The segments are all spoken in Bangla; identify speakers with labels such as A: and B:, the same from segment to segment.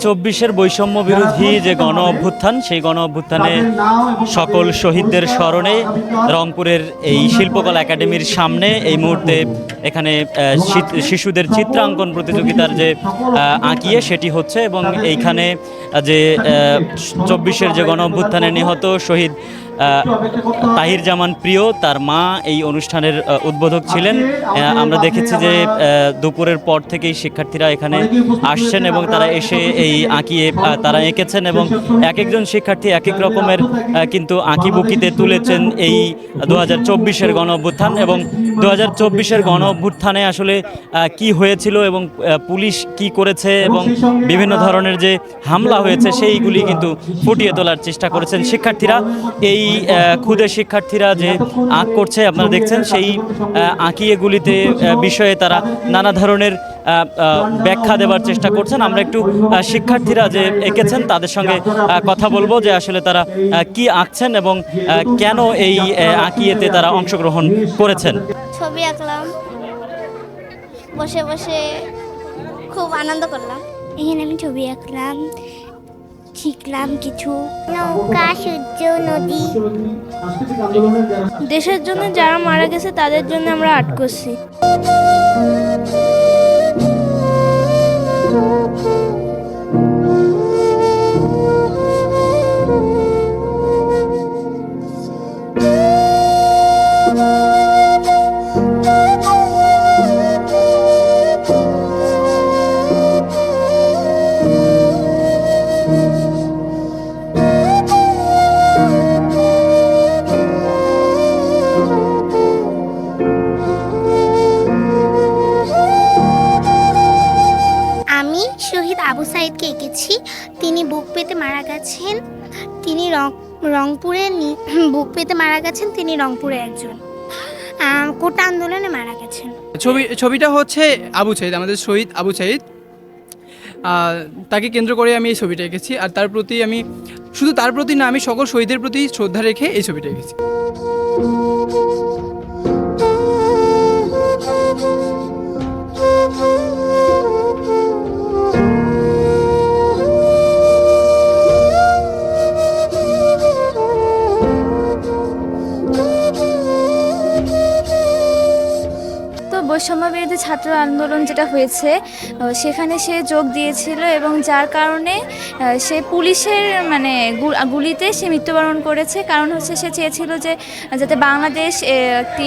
A: চব্বিশের বৈষম্য বিরোধী যে গণ অভ্যুত্থান, সেই গণ অভ্যুত্থানে সকল শহীদদের স্মরণে রংপুরের এই শিল্পকলা একাডেমির সামনে এই মুহূর্তে এখানে শিশুদের চিত্রাঙ্কন প্রতিযোগিতার যে আঁকিয়ে সেটি হচ্ছে এবং এইখানে যে চব্বিশের যে গণ অভ্যুত্থানে নিহত শহীদ তাহির জামান প্রিয় তার মা এই অনুষ্ঠানের উদ্বোধক ছিলেন। আমরা দেখেছি যে দুপুরের পর থেকেই শিক্ষার্থীরা এখানে আসছেন এবং তারা এসে এই আঁকিয়ে তারা এঁকেছেন এবং এক একজন শিক্ষার্থী এক এক রকমের কিন্তু আঁকিবুকিতে তুলেছেন এই দু হাজার চব্বিশের গণ অভ্যুত্থান এবং দু হাজার চব্বিশের গণ অভ্যুত্থানে আসলে কি হয়েছিল এবং পুলিশ কি করেছে এবং বিভিন্ন ধরনের যে হামলা হয়েছে সেইগুলি কিন্তু ফুটিয়ে তোলার চেষ্টা করেছেন শিক্ষার্থীরা। এই আহ, ক্ষুদে শিক্ষার্থীরা যে আঁক করছে আপনারা দেখছেন সেই আঁকিয়েগুলিতে বিষয়ে তারা নানা ধরনের ব্যাখ্যা দেওয়ার চেষ্টা করছেন। আমরা একটু শিক্ষার্থীরা যে এঁকেছেন তাদের সঙ্গে কথা বলব যে আসলে তারা কি আঁকছেন এবং কেন এই আঁকিয়েতে তারা অংশগ্রহণ করেছেন?
B: ছবি আঁকলাম। বসে বসে খুব আনন্দ করলাম। এখানে আমি ছবি আঁকলাম। শিখলাম কিছু। নৌকা, সূর্য, নদী।
C: দেশের জন্য যারা মারা গেছে, তাদের জন্য আমরা আট করছি।
B: শহীদ আবু সাইদকে এঁকেছি। তিনি বুক পেতে মারা গেছেন। তিনি রং রংপুরে বুক পেতে মারা গেছেন। তিনি রংপুরে একজন। কোটা আন্দোলনে মারা গেছেন।
D: ছবি ছবিটা হচ্ছে আবু সাইদ, আমাদের শহীদ আবু সাইদ। তাকে কেন্দ্র করে আমি এই ছবিটা এঁকেছি আর তার প্রতি আমি শুধু তার প্রতি না, আমি সকল শহীদের প্রতি শ্রদ্ধা রেখে এই ছবিটা এঁকেছি।
C: বৈষম্য বিরোধী ছাত্র আন্দোলন যেটা হয়েছে সেখানে সে যোগ দিয়েছিল এবং যার কারণে সে পুলিশের মানে গুলিতে সে মৃত্যুবরণ করেছে। কারণ হচ্ছে সে চেয়েছিল যে, যাতে বাংলাদেশ একটি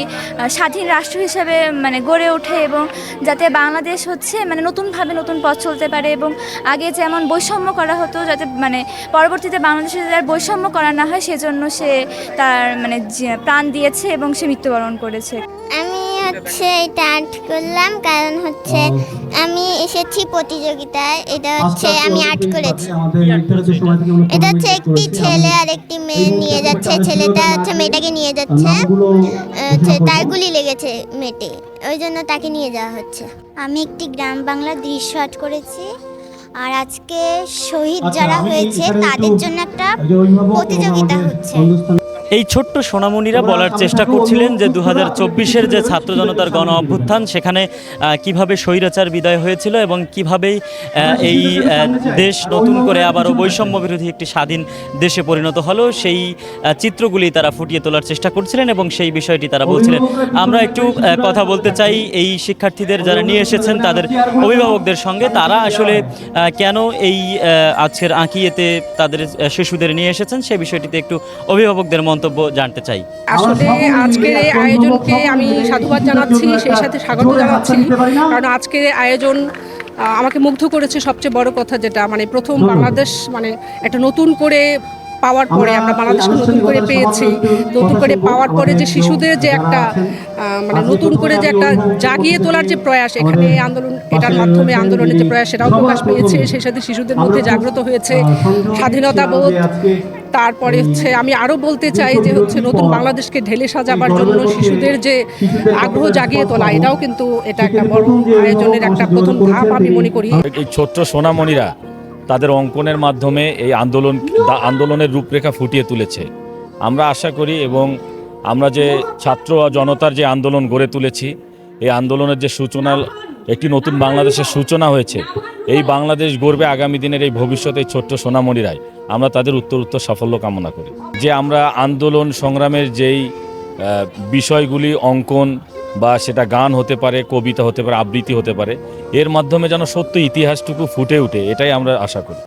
C: স্বাধীন রাষ্ট্র হিসাবে মানে গড়ে ওঠে এবং যাতে বাংলাদেশ হচ্ছে মানে নতুনভাবে নতুন পথ চলতে পারে এবং আগে যেমন বৈষম্য করা হতো, যাতে মানে পরবর্তীতে বাংলাদেশে যাতে আর বৈষম্য করা না হয়, সেজন্য সে তার মানে প্রাণ দিয়েছে এবং সে মৃত্যুবরণ করেছে।
B: হচ্ছে এটা আর্ট করলাম কারণ হচ্ছে আমি এসেছি প্রতিযোগিতায় এটা হচ্ছে আমি আর্ট করেছি। এটা হচ্ছে একটি ছেলে আর একটি মেয়ে নিয়ে যাচ্ছে ছেলেটা হচ্ছে মেয়েটাকে নিয়ে যাচ্ছে। হচ্ছে তার গুলি লেগেছে মেয়েটে ওই জন্য তাকে নিয়ে যাওয়া হচ্ছে। আমি একটি গ্রাম বাংলার দৃশ্য আর্ট করেছি আর আজকে শহীদ যারা হয়েছে তাদের জন্য একটা প্রতিযোগিতা হচ্ছে।
A: এই ছোট্ট সোনামণিরা বলার চেষ্টা করছিলেন যে দু হাজার চব্বিশের যে ছাত্র জনতার গণ অভ্যুত্থান সেখানে কীভাবে স্বৈরাচার বিদায় হয়েছিল এবং কিভাবেই এই দেশ নতুন করে আবারও বৈষম্য বিরোধী একটি স্বাধীন দেশে পরিণত হলো সেই চিত্রগুলি তারা ফুটিয়ে তোলার চেষ্টা করছিলেন এবং সেই বিষয়টি তারা বলছিলেন। আমরা একটু কথা বলতে চাই এই শিক্ষার্থীদের যারা নিয়ে এসেছেন তাদের অভিভাবকদের সঙ্গে তারা আসলে কেন এই আজকের আঁকিয়েতে তাদের শিশুদের নিয়ে এসেছেন সে বিষয়টিতে একটু অভিভাবকদের মন্তব্য জানতে চাই।
E: আসলে আজকের এই আয়োজনকে আমি সাধুবাদ জানাচ্ছি সেই সাথে স্বাগত জানাচ্ছি। কারণ আজকের আয়োজন আমাকে মুগ্ধ করেছে সবচেয়ে বড় কথা যেটা মানে প্রথম বাংলাদেশ মানে একটা নতুন করে পাওয়ার পরে আমরা বাংলাদেশকে নতুন করে পেয়েছি। নতুন করে পাওয়ার পরে যে শিশুদের যে একটা মানে নতুন করে যে একটা জাগিয়ে তোলার যে প্রয়াস এখানে আন্দোলন এটার মাধ্যমে আন্দোলনের যে প্রয়াস সেটাও প্রকাশ পেয়েছে। সেই সাথে শিশুদের মধ্যে জাগ্রত হয়েছে। স্বাধীনতা বোধ তারপরে হচ্ছে আমি আরও বলতে চাই যে হচ্ছে নতুন বাংলাদেশকে ঢেলে সাজাবার জন্য শিশুদের যে আগ্রহ জাগিয়ে তোলা এটাও কিন্তু এটা একটা বড় আয়োজনের একটা প্রথম ধাপ আমি মনে করি।
F: এই ছোট্ট সোনামণিরা তাদের অঙ্কনের মাধ্যমে এই আন্দোলন আন্দোলনের রূপরেখা ফুটিয়ে তুলেছে। আমরা আশা করি এবং আমরা যে ছাত্র জনতার যে আন্দোলন গড়ে তুলেছি এই আন্দোলনের যে সূচনা একটি নতুন বাংলাদেশের সূচনা হয়েছে এই বাংলাদেশ গড়বে আগামী দিনের এই ভবিষ্যতে এই ছোট্ট সোনামণিরাই। আমরা তাদের উত্তর উত্তর সাফল্য কামনা করি। যে আমরা আন্দোলন সংগ্রামের যেই বিষয়গুলি অঙ্কন বা সেটা গান হতে পারে, কবিতা হতে পারে, আবৃত্তি হতে পারে, এর মাধ্যমে যেন সত্য ইতিহাসটুকু ফুটে ওঠে এটাই আমরা আশা করি।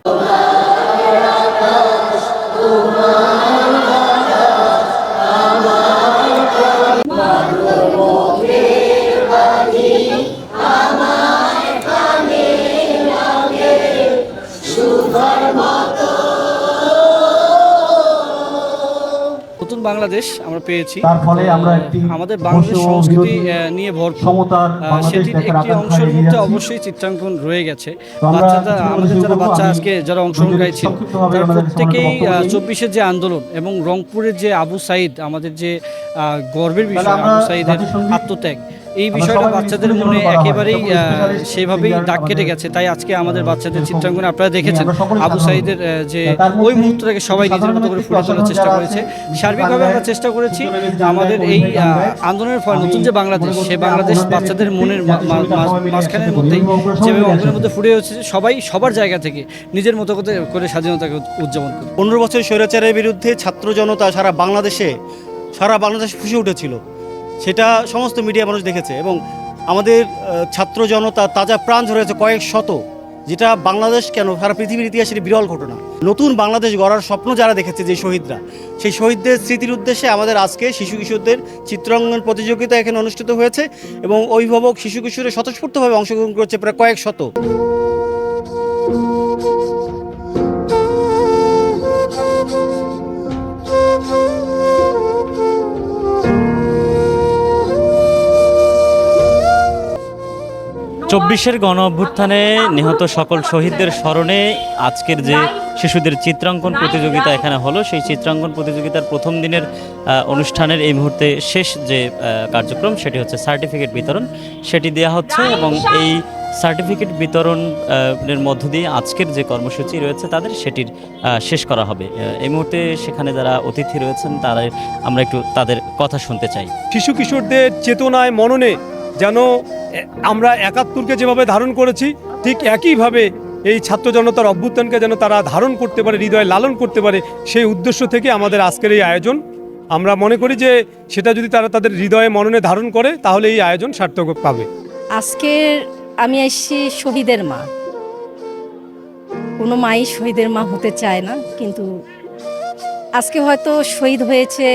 G: বাংলাদেশ আমরা পেয়েছি।
H: তার ফলে আমরা একটি
G: আমাদের বাংলাদেশ সংস্কৃতি নিয়ে ভরপুর
H: ক্ষমতার
G: সেটির একটি অংশের মধ্যে অবশ্যই চিত্রাঙ্কন রয়ে গেছে। বাচ্চারা আমাদের যারা বাচ্চা আজকে যারা অংশগ্রহণকারী ছিল তারা প্রত্যেকেই। চব্বিশের যে আন্দোলন এবং রংপুরের যে আবু সাইদ আমাদের যে গর্বের বিষয় আবু সাইদের আত্মত্যাগ। এই বিষয়টা বাচ্চাদের মনে একেবারেই সেভাবেই দাগ কেটে গেছে। তাই আজকে আমাদের বাচ্চাদের চিত্রাঙ্কনে আপনারা দেখেছেন। আবু। সাইদের যে ওই মুহূর্তটাকে সবাই নিজের মতো করে ফুটে তোলার চেষ্টা করেছে। সার্বিকভাবে আমরা চেষ্টা করেছি আমাদের এই আন্দোলনের ফলে নতুন যে বাংলাদেশ সে বাংলাদেশ বাচ্চাদের মনের মাঝখানের মধ্যেই যেভাবে অঙ্গনের মধ্যে ফুটে হচ্ছে সবাই সবার জায়গা থেকে নিজের মতো করে করে স্বাধীনতাকে উদযাপন করে
I: পনেরো বছর স্বৈরাচারের বিরুদ্ধে ছাত্র জনতা সারা বাংলাদেশে সারা বাংলাদেশ ফুসে উঠেছিল। সেটা সমস্ত মিডিয়া মানুষ দেখেছে এবং আমাদের ছাত্র জনতা তাজা প্রাণ ঝরেছে কয়েক শত, যেটা বাংলাদেশ কেন? সারা পৃথিবীর ইতিহাসের বিরল ঘটনা। নতুন বাংলাদেশ গড়ার স্বপ্ন যারা দেখেছে যে শহীদরা, সেই শহীদদের স্মৃতির উদ্দেশ্যে আমাদের আজকে শিশু কিশোরদের চিত্রাঙ্গন প্রতিযোগিতা এখানে অনুষ্ঠিত হয়েছে এবং অভিভাবক শিশু কিশোরে স্বতঃস্ফূর্তভাবে অংশগ্রহণ করেছে প্রায় কয়েক শত।
A: চব্বিশের গণ অভ্যুত্থানে নিহত সকল শহীদদের স্মরণে আজকের যে শিশুদের চিত্রাঙ্কন প্রতিযোগিতা এখানে হলো সেই চিত্রাঙ্কন প্রতিযোগিতার প্রথম দিনের অনুষ্ঠানের এই মুহূর্তে শেষ যে কার্যক্রম সেটি হচ্ছে সার্টিফিকেট বিতরণ। সেটি দেওয়া হচ্ছে এবং এই সার্টিফিকেট বিতরণ আহ, এর মধ্য দিয়ে আজকের যে কর্মসূচি রয়েছে তাদের সেটির শেষ করা হবে। এই মুহূর্তে সেখানে যারা অতিথি রয়েছেন তারা আমরা একটু তাদের কথা শুনতে চাই।
J: শিশু কিশোরদের চেতনায় মননে যেন আমরা একাত্তরকে যেভাবে ধারণ করেছি, ঠিক একইভাবে এই ছাত্র জনতার অভ্যুত্থানকে যেন তারা ধারণ করতে পারে, হৃদয়ে লালন করতে পারে, সেই উদ্দেশ্য থেকে আমাদের আজকের এই আয়োজন। আমরা মনে করি যে সেটা যদি তারা তাদের হৃদয়ে, মননে ধারণ করে, তাহলে এই আয়োজন সার্থক পাবে।
K: আজকে আমি এসেছি শহীদের মা। কোনো মাই শহীদের মা হতে চায় না, কিন্তু আজকে হয়তো শহীদ হয়েছে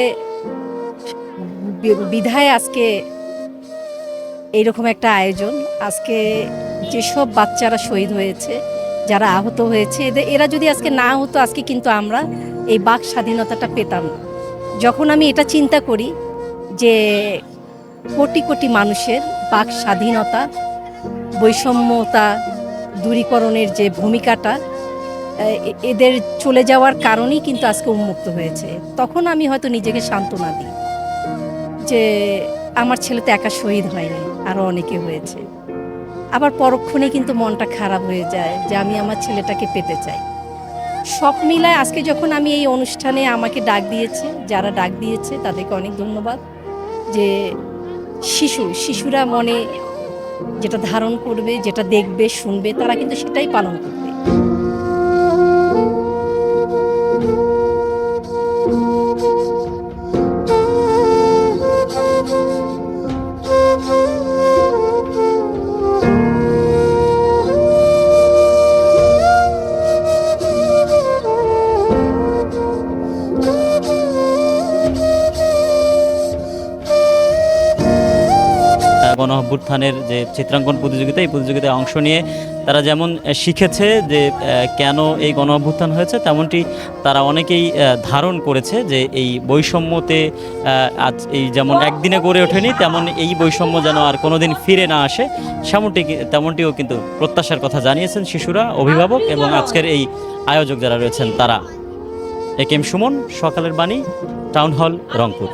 K: বিধায় আজকে এইরকম একটা আয়োজন। আজকে যেসব বাচ্চারা শহীদ হয়েছে, যারা আহত হয়েছে, এদের, এরা যদি আজকে না হতো আজকে কিন্তু আমরা এই বাক স্বাধীনতাটা পেতাম না। যখন আমি এটা চিন্তা করি যে কোটি কোটি মানুষের বাক স্বাধীনতা, বৈষম্যতা দূরীকরণের যে ভূমিকাটা এদের চলে যাওয়ার কারণেই কিন্তু আজকে উন্মুক্ত হয়েছে। তখন আমি হয়তো নিজেকে সান্ত্বনা দিই যে আমার ছেলে তো একা শহীদ হয়নি আরও অনেকে হয়েছে। আবার পরক্ষণে কিন্তু মনটা খারাপ হয়ে যায় যে আমি আমার ছেলেটাকে পেতে চাই। সব মিলায় আজকে যখন আমি এই অনুষ্ঠানে আমাকে ডাক দিয়েছে, যারা ডাক দিয়েছে, তাদেরকে অনেক ধন্যবাদ যে শিশু, শিশুরা মনে যেটা ধারণ করবে, যেটা দেখবে, শুনবে, তারা কিন্তু সেটাই পালন করবে।
A: গণ অভ্যুত্থানের যে চিত্রাঙ্কন প্রতিযোগিতা, এই প্রতিযোগিতায় অংশ নিয়ে তারা যেমন শিখেছে যে কেন এই গণ অভ্যুত্থান হয়েছে, তেমনটি তারা অনেকেই ধারণ করেছে যে এই বৈষম্যতে আজ এই যেমন একদিনে গড়ে ওঠেনি, তেমন এই বৈষম্য যেন আর কোনোদিন ফিরে না আসে, সেমনটি তেমনটিও কিন্তু প্রত্যাশার কথা জানিয়েছেন শিশুরা, অভিভাবক এবং আজকের এই আয়োজক যারা রয়েছেন তারা। এ কে এম সুমন, সকালের বাণী, টাউন হল রংপুর।